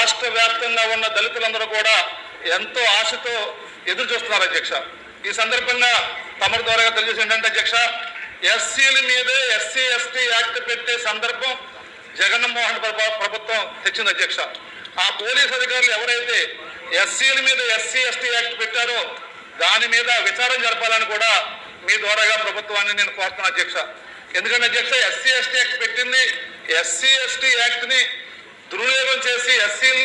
రాష్ట్ర వ్యాప్తంగా ఉన్న దళితులందరూ కూడా ఎంతో ఆశతో ఎదురు చూస్తున్నారు అధ్యక్ష. ఈ సందర్భంగా తమరి ద్వారా తెలియజేసి ఏంటంటే అధ్యక్ష ఎస్సీల మీదే ఎస్సీ ఎస్టీ యాక్ట్ పెట్టే సందర్భం జగన్మోహన్ ప్రభుత్వం తెచ్చింది అధ్యక్ష. ఆ పోలీస్ అధికారులు ఎవరైతే ఎస్సీల మీద ఎస్సీ ఎస్టీ యాక్ట్ పెట్టారో దాని మీద విచారం జరపాలని కూడా మీ ద్వారాగా ప్రభుత్వాన్ని నేను కోరుతున్నాను అధ్యక్ష. ఎందుకంటే అధ్యక్ష ఎస్సీ ఎస్టీ యాక్ట్ పెట్టింది ఎస్సీ ఎస్టీ యాక్ట్ని దుర్వినియోగం చేసి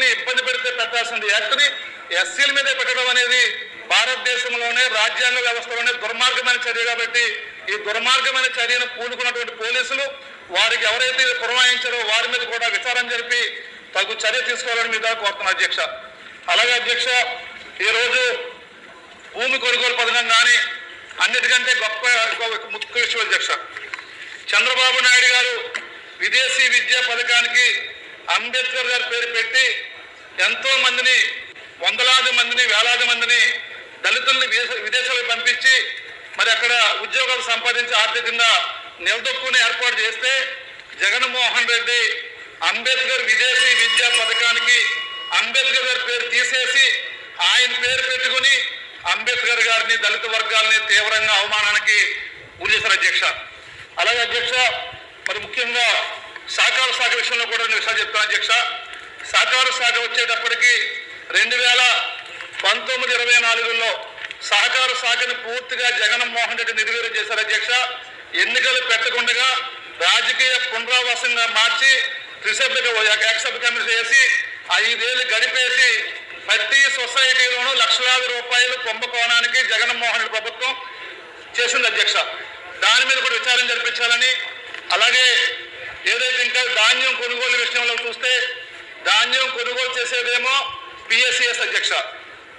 ఎస్సీని ఇబ్బంది పెడితే పెట్టాల్సింది. యాక్చువల్లీ ఎస్సీల మీదే పెట్టడం అనేది భారతదేశంలోనే రాజ్యాంగ వ్యవస్థలోనే దుర్మార్గమైన చర్య కాబట్టి ఈ దుర్మార్గమైన చర్యను పూనుకున్నటువంటి పోలీసులు వారికి ఎవరైతే ఇది పురమాయించారో వారి మీద కూడా విచారం జరిపి తగు చర్య తీసుకోవాలని మీద కోరుతున్నా అధ్యక్ష. అలాగే అధ్యక్ష ఈరోజు భూమి కొనుగోలు పథకం కానీ అన్నిటికంటే గొప్ప గొప్ప ముఖ్య విషయం అధ్యక్ష. చంద్రబాబు నాయుడు గారు విదేశీ విద్యా పథకానికి అంబేద్కర్ గారి పేరు పెట్టి ఎంతో మందిని వందలాది మందిని వేలాది మందిని దళితుల్ని విదేశాలకు పంపించి మరి అక్కడ ఉద్యోగాలు సంపాదించి ఆర్థికంగా నిలదొక్కుని ఏర్పాటు చేస్తే జగన్మోహన్ రెడ్డి అంబేద్కర్ విదేశీ విద్యా పథకానికి అంబేద్కర్ గారి పేరు తీసేసి ఆయన పేరు పెట్టుకుని అంబేద్కర్ గారిని దళిత వర్గాల్ని తీవ్రంగా అవమానానికి గురిచేశారు అధ్యక్ష. అలాగే అధ్యక్ష మరి ముఖ్యంగా సహకార శాఖ విషయంలో కూడా నేను విషయాలు చెప్తాను అధ్యక్ష. సహకార శాఖ వచ్చేటప్పటికి రెండు వేల పంతొమ్మిది ఇరవై నాలుగులో సహకార శాఖను పూర్తిగా జగన్మోహన్ రెడ్డి నిర్వీర్యం చేశారు. అధ్యక్ష ఎన్నికలు పెట్టకుండా రాజకీయ పునరావాసంగా మార్చి త్రిసభ్యుగా యాక్సెప్ట్ కమిటీ చేసి ఐదేళ్ళు గడిపేసి ప్రతి సొసైటీలోనూ లక్షలాది రూపాయలు కుంభకోణానికి జగన్మోహన్ రెడ్డి ప్రభుత్వం చేసింది అధ్యక్ష. దాని మీద కూడా విచారణ జరిపించాలని అలాగే ఏదైతే ఇంకా ధాన్యం కొనుగోలు విషయంలో చూస్తే ధాన్యం కొనుగోలు చేసేదేమో పిఎస్సిఎస్ అధ్యక్ష.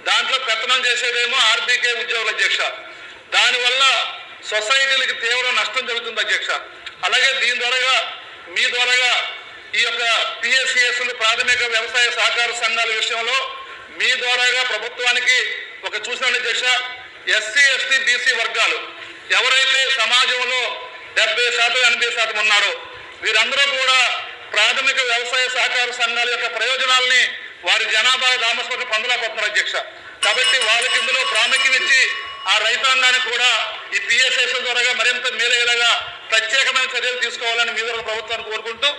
దాంట్లో పెత్తనం చేసేదేమో ఆర్బీకే ఉద్యోగుల అధ్యక్ష. దానివల్ల సొసైటీలకి తీవ్ర నష్టం జరుగుతుంది అధ్యక్ష. అలాగే దీని ద్వారాగా మీ ద్వారాగా ఈ యొక్క పిఎస్సిఎస్ ప్రాథమిక వ్యవసాయ సహకార సంఘాల విషయంలో మీ ద్వారాగా ప్రభుత్వానికి ఒక చూసిన అధ్యక్ష ఎస్సీ ఎస్టీ బీసీ వర్గాలు ఎవరైతే సమాజంలో డెబ్బై శాతం ఎనభై శాతం ఉన్నారో వీరందరూ కూడా ప్రాథమిక వ్యవసాయ సహకార సంఘాల యొక్క ప్రయోజనాల్ని వారి జనాభా దామస్పతి కొత్త అధ్యక్ష. కాబట్టి వాళ్ళకి ఇందులో ప్రాముఖ్యం ఇచ్చి ఆ రైతాంగానికి కూడా ఈ పిఎస్ఎస్ ద్వారా మరింత మేలయ్యేలాగా ప్రత్యేకమైన చర్యలు తీసుకోవాలని మీద ప్రభుత్వాన్ని కోరుకుంటూ